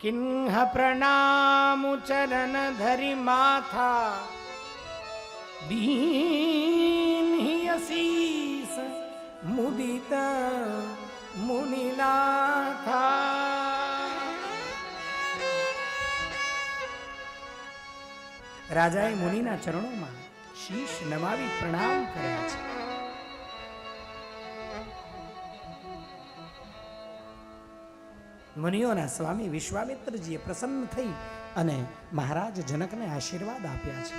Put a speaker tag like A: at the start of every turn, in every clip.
A: કિન્હ પ્રણામુ ચરણ ધરી માથા દીન અશીસ મુદિત મુનિનાથા રાજાએ મુનિના ચરણોમાં શીશ નમાવી પ્રણામ કર્યા છે મુનિઓના સ્વામી વિશ્વામિત્રજીએ પ્રસન્ન થઈ અને મહારાજ જનકને આશીર્વાદ આપ્યા છે.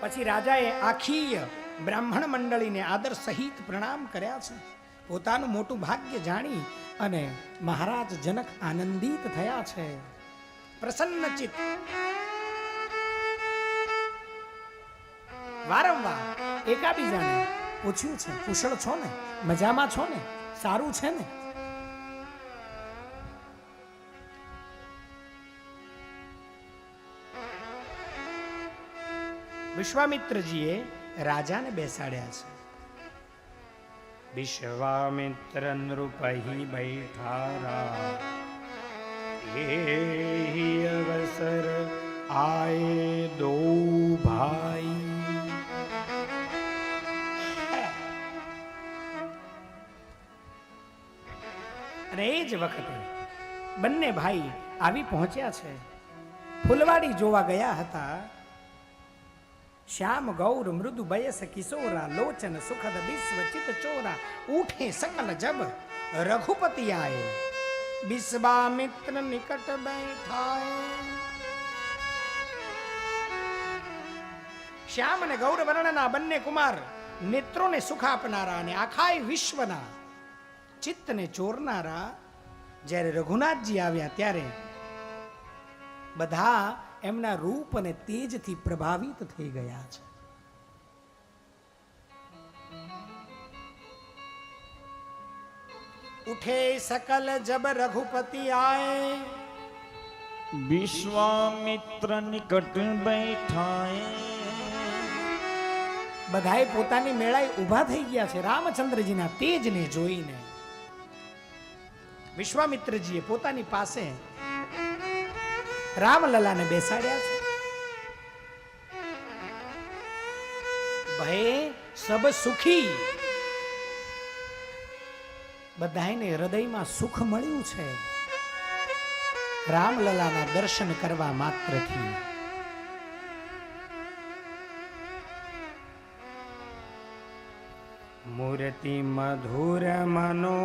A: પછી રાજાએ આખી બ્રાહ્મણ મંડળીને આદર સહિત પ્રણામ કર્યા છે. પોતાનું મોટું ભાગ્ય જાણી અને મહારાજ જનક આનંદિત થયા છે. પ્રસન્ન ચિત્ત. વારંવાર એકાબીજાને પૂછ્યું છે કુશળ છો ને? મજામાં છો ને? સારું છે ને? વિશ્વામિત્રજીએ રાજાને બેસાડ્યા છે. વિશ્વામિત્ર નૃપહી બૈઠારા. એહી અવસર આયે અને એ જ વખતે બંને ભાઈ આવી પહોંચ્યા છે. ફૂલવાડી જોવા ગયા હતા. શ્યામ, ગૌર, મૃદુ, બયસ, કિશોરા, લોચન, સુખદ વિશ્વ ચિત ચોરા ઉઠે સકલ જબ રઘુપતિ આયે. વિશ્વામિત્ર નિકટ બેઠાય. શ્યામ અને ગૌર વર્ણના બંને કુમાર નેત્રોને સુખ આપનારા અને આખાય વિશ્વના ચિત્તને ચોરનારા જ્યારે રઘુનાથજી આવ્યા ત્યારે બધા એમના રૂપ અને તેજથી પ્રભાવિત થઈ ગયા છે. ઉઠે સકલ જબ રઘુપતિ આય.
B: વિશ્વામિત્ર નિકટ બેઠાય.
A: બધાએ પોતાની મેળાએ ઊભા થઈ ગયા છે રામચંદ્રજીના તેજને જોઈને. વિશ્વામિત્રજીએ પોતાની પાસે રામલલાને બેસાડ્યા છે. ભય સબ સુખી. બધાને હૃદયમાં સુખ મળ્યું છે. રામલલાના દર્શન કરવા માત્રથી. મૂર્તિ મધુર મનોહર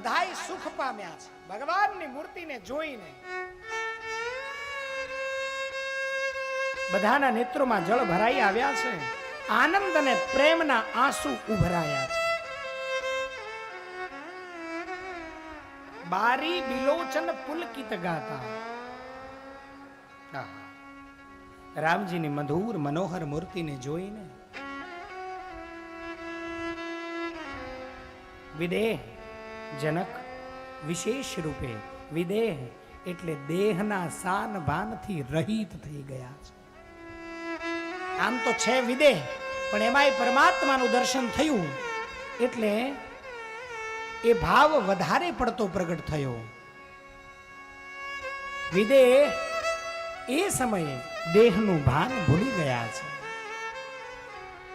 A: બધાય સુખ પામ્યા છે. ભગવાનની મૂર્તિને જોઈને બધાના નેત્રોમાં જળ ભરાઈ આવ્યા છે. આનંદ અને પ્રેમના આંસુ ઉભરાયા છે. બારી બિલોચન પુલકિત ગાતા. રામજીની મધુર મનોહર મૂર્તિને જોઈને વિદેહ જનક વિશેષ રૂપે વિદેહ એટલે દેહના સાન ભાનથી રહિત થઈ ગયા છે. આમ તો છે વિદેહ, પણ એમાંય પરમાત્માનું દર્શન થયું એટલે એ ભાવ વધારે પડતો પ્રગટ થયો. વિદેહ એ સમયે દેહનું ભાન ભૂલી ગયા છે.